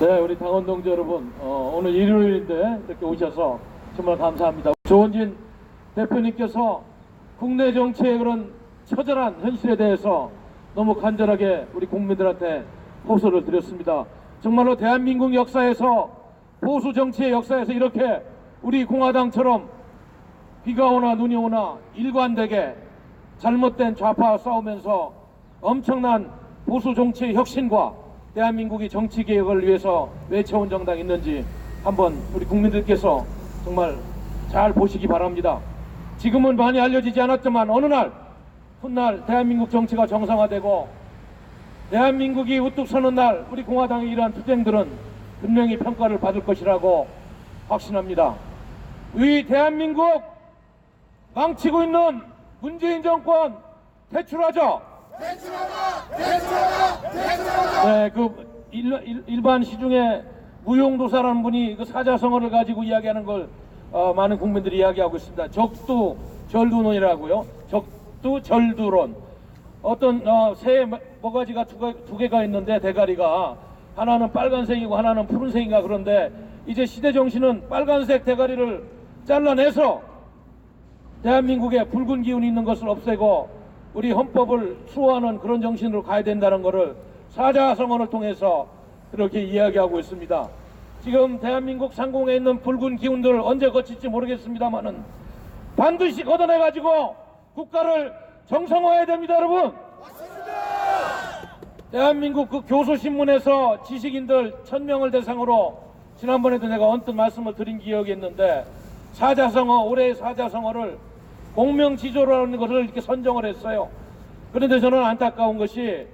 네, 우리 당원 동지 여러분, 어, 오늘 일요일인데 이렇게 오셔서 정말 감사합니다. 조원진 대표님께서 국내 정치의 그런 처절한 현실에 대해서 너무 간절하게 우리 국민들한테 호소를 드렸습니다. 정말로 대한민국 역사에서 보수 정치의 역사에서 이렇게 우리 공화당처럼 비가 오나 눈이 오나 일관되게 잘못된 좌파와 싸우면서 엄청난 보수 정치의 혁신과 대한민국이 정치 개혁을 위해서 외쳐온 정당이 있는지 한번 우리 국민들께서 정말 잘 보시기 바랍니다. 지금은 많이 알려지지 않았지만 어느 날 훗날 대한민국 정치가 정상화되고 대한민국이 우뚝 서는 날 우리 공화당의 이러한 투쟁들은 분명히 평가를 받을 것이라고 확신합니다. 이 대한민국 망치고 있는 문재인 정권 퇴출하자. 네, 그 일, 반 시중에 무용도사라는 분이 그 사자성어를 가지고 이야기하는 걸 어, 많은 국민들이 이야기하고 있습니다. 적두 절두론이라고요. 적두 절두론. 어떤 어, 새 모가지가 두, 개- 두 개가 있는데 대가리가 하나는 빨간색이고 하나는 푸른색인가 그런데 이제 시대 정신은 빨간색 대가리를 잘라내서 대한민국에 붉은 기운이 있는 것을 없애고 우리 헌법을 수호하는 그런 정신으로 가야 된다는 것을 사자성어를 통해서 그렇게 이야기하고 있습니다. 지금 대한민국 상공에 있는 붉은 기운들 언제 거칠지 모르겠습니다만은 반드시 걷어내 가지고 국가를 정상화해야 됩니다, 여러분. 대한민국 그 교수신문에서 지식인들 천명을 대상으로 지난번에도 내가 언뜻 말씀을 드린 기억이 있는데 사자성어 올해의 사자성어를 공명지조라는 것을 이렇게 선정을 했어요. 그런데 저는 안타까운 것이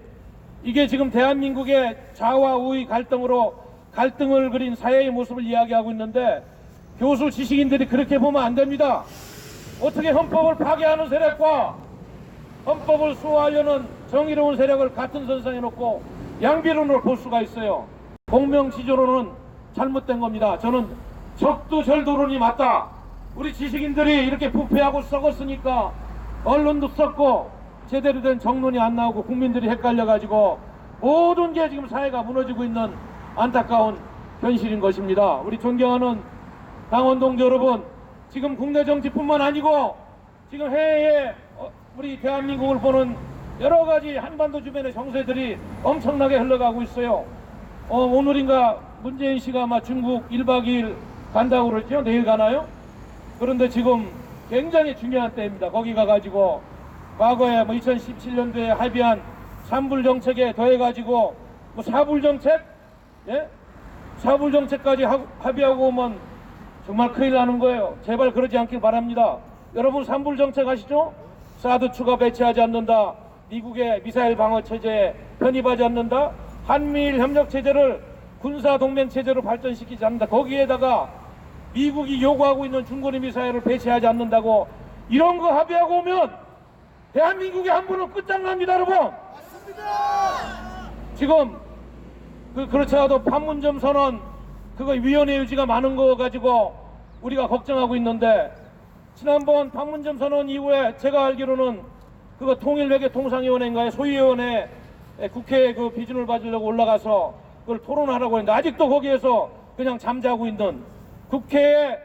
이게 지금 대한민국의 좌와 우의 갈등으로 갈등을 그린 사회의 모습을 이야기하고 있는데 교수 지식인들이 그렇게 보면 안 됩니다. 어떻게 헌법을 파괴하는 세력과 헌법을 수호하려는 정의로운 세력을 같은 선상에 놓고 양비론으로 볼 수가 있어요. 공명지조로는 잘못된 겁니다. 저는 적두절도론이 맞다. 우리 지식인들이 이렇게 부패하고 썩었으니까 언론도 썩고 제대로 된 정론이 안 나오고 국민들이 헷갈려가지고 모든 게 지금 사회가 무너지고 있는 안타까운 현실인 것입니다. 우리 존경하는 당원 동지 여러분, 지금 국내 정치뿐만 아니고 지금 해외에 어, 우리 대한민국을 보는 여러 가지 한반도 주변의 정세들이 엄청나게 흘러가고 있어요. 어, 오늘인가 문재인 씨가 아마 중국 1박 2일 간다고 그랬죠? 내일 가나요? 그런데 지금 굉장히 중요한 때입니다. 거기 가가지고 과거에 뭐 2017년도에 합의한 삼불 정책에 더해가지고 뭐 사불 정책? 예? 사불 정책까지 하- 합의하고 오면 정말 큰일 나는 거예요. 제발 그러지 않길 바랍니다. 여러분 삼불 정책 아시죠? 사드 추가 배치하지 않는다. 미국의 미사일 방어 체제에 편입하지 않는다. 한미일 협력 체제를 군사 동맹 체제로 발전시키지 않는다. 거기에다가 미국이 요구하고 있는 중거리 미사일을 배치하지 않는다고 이런 거 합의하고 오면 대한민국의 한부는 끝장납니다, 여러분. 지금 그 그렇지 않아도 판문점 선언 그거 위원회 유지가 많은 거 가지고 우리가 걱정하고 있는데 지난번 판문점 선언 이후에 제가 알기로는 그거 통일외교 통상위원회인가에 소위원회 국회에 그 비준을 받으려고 올라가서 그걸 토론하라고 했는데 아직도 거기에서 그냥 잠자고 있는 국회에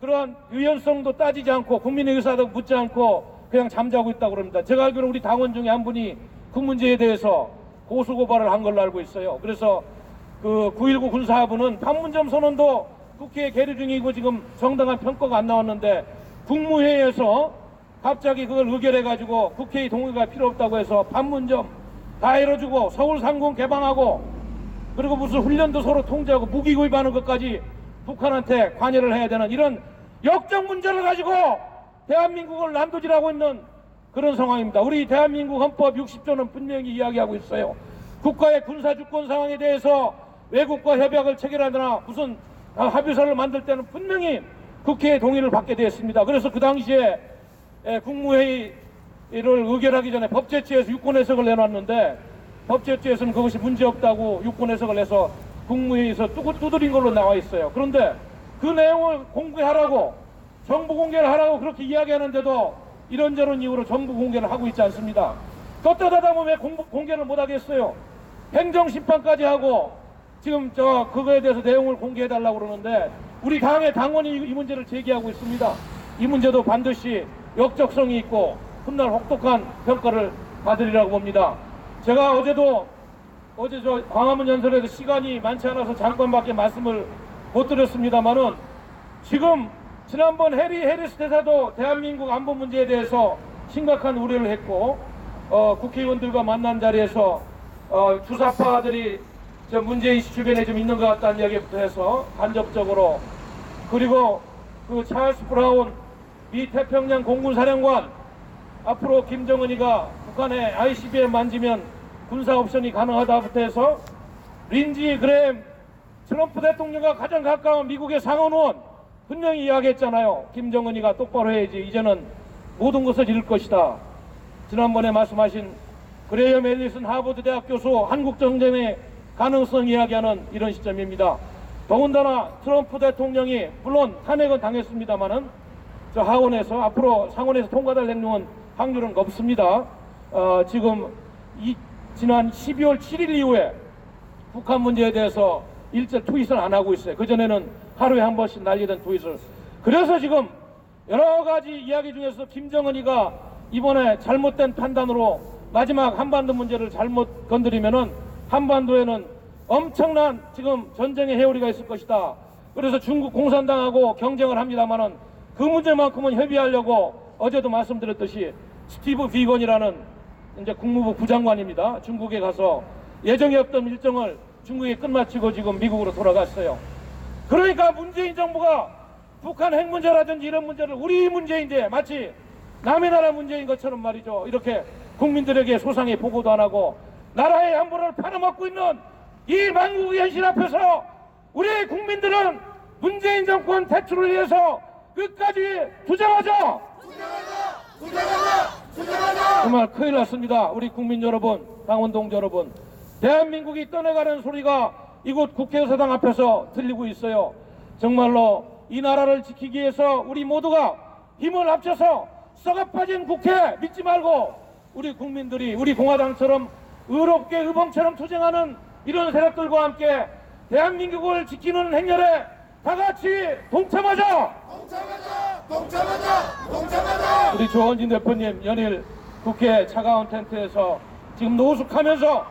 그러한 유연성도 따지지 않고 국민의 의사도 묻지 않고 그냥 잠자고 있다고 그럽니다. 제가 알기로 우리 당원 중에 한 분이 그 문제에 대해서 고소 고발을 한 걸로 알고 있어요. 그래서 그 9.19 군사합의는 판문점 선언도 국회에 계류 중이고 지금 정당한 평가가 안 나왔는데 국무회의에서 갑자기 그걸 의결해가지고 국회의 동의가 필요 없다고 해서 판문점 다 열어주고 서울 상공 개방하고 그리고 무슨 훈련도 서로 통제하고 무기 구입하는 것까지 북한한테 관여를 해야 되는 이런 역적 문제를 가지고 대한민국을 난도질하고 있는 그런 상황입니다. 우리 대한민국 헌법 60조는 분명히 이야기하고 있어요. 국가의 군사 주권 상황에 대해서 외국과 협약을 체결하거나 무슨 아, 합의서를 만들 때는 분명히 국회의 동의를 받게 되었습니다. 그래서 그 당시에 에, 국무회의를 의결하기 전에 법제처에서 유권 해석을 내놨는데 법제처에서는 그것이 문제없다고 유권 해석을 해서 국무회의에서 뚜- 두드린 걸로 나와 있어요. 그런데 그 내용을 공개하라고 정부 공개를 하라고 그렇게 이야기하는데도 이런저런 이유로 정부 공개를 하고 있지 않습니다. 떳떳하다 보면 왜 공부- 공개를 못 하겠어요? 행정심판까지 하고 지금 저 그거에 대해서 내용을 공개해 달라고 그러는데 우리 당의 당원이 이- 이 문제를 제기하고 있습니다. 이 문제도 반드시 역적성이 있고 훗날 혹독한 평가를 받으리라고 봅니다. 제가 어제도 어제 저 광화문 연설에서 시간이 많지 않아서 잠깐밖에 말씀을 못 드렸습니다만은 지금 지난번 해리 해리스 대사도 대한민국 안보 문제에 대해서 심각한 우려를 했고 어, 국회의원들과 만난 자리에서 어, 주사파들이 저 문재인 씨 주변에 좀 있는 것 같다는 이야기부터 해서 간접적으로 그리고 그 찰스 브라운 미 태평양 공군 사령관 앞으로 김정은이가 북한의 ICBM 만지면 군사 옵션이 가능하다부터 해서 린지 그램 트럼프 대통령과 가장 가까운 미국의 상원의원 분명히 이야기했잖아요. 김정은이가 똑바로 해야지. 이제는 모든 것을 잃을 것이다. 지난번에 말씀하신 그레이엄 앨리슨 하버드 대학 교수 한국 정전의 가능성 이야기하는 이런 시점입니다. 더군다나 트럼프 대통령이 물론 탄핵은 당했습니다마는 저 하원에서 앞으로 상원에서 통과될 행동은 확률은 없습니다. 어, 지금 이 지난 12월 7일 이후에 북한 문제에 대해서 일제 트윗을 안 하고 있어요. 그전에는 하루에 한 번씩 날리던 트윗을. 그래서 지금 여러 가지 이야기 중에서 김정은이가 이번에 잘못된 판단으로 마지막 한반도 문제를 잘못 건드리면은 한반도에는 엄청난 지금 전쟁의 해오리가 있을 것이다. 그래서 중국 공산당하고 경쟁을 합니다만은 그 문제만큼은 협의하려고 어제도 말씀드렸듯이 스티브 비건이라는 이제 국무부 부장관입니다. 중국에 가서 예정에 없던 일정을 중국에 끝마치고 지금 미국으로 돌아갔어요. 그러니까 문재인 정부가 북한 핵 문제라든지 이런 문제를 우리 문제인데 마치 남의 나라 문제인 것처럼 말이죠. 이렇게 국민들에게 소상히 보고도 안 하고 나라의 안보를 팔아먹고 있는 이 만국의 현실 앞에서 우리 국민들은 문재인 정권 퇴출을 위해서 끝까지 투쟁하자! 정말 큰일 났습니다. 우리 국민 여러분, 당원동 여러분. 대한민국이 떠나가는 소리가 이곳 국회의사당 앞에서 들리고 있어요. 정말로 이 나라를 지키기 위해서 우리 모두가 힘을 합쳐서 썩어빠진 국회 믿지 말고 우리 국민들이 우리 공화당처럼 의롭게 의봉처럼 투쟁하는 이런 세력들과 함께 대한민국을 지키는 행렬에 다 같이 동참하자! 동참하자! 동참하자! 동참하자! 우리 조원진 대표님 연일 국회 차가운 텐트에서 지금 노숙하면서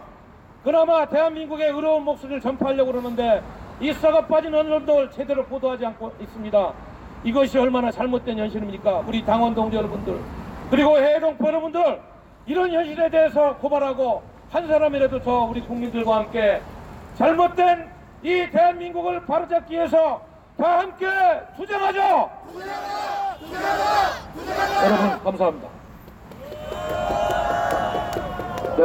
그나마 대한민국의 의로운 목소리를 전파하려고 그러는데 이 썩어 빠진 언론들 제대로 보도하지 않고 있습니다. 이것이 얼마나 잘못된 현실입니까? 우리 당원 동지 여러분들 그리고 해외 동포 여러분들 이런 현실에 대해서 고발하고 한 사람이라도 더 우리 국민들과 함께 잘못된 이 대한민국을 바로잡기 위해서 다 함께 투쟁하자! 여러분 감사합니다. 네.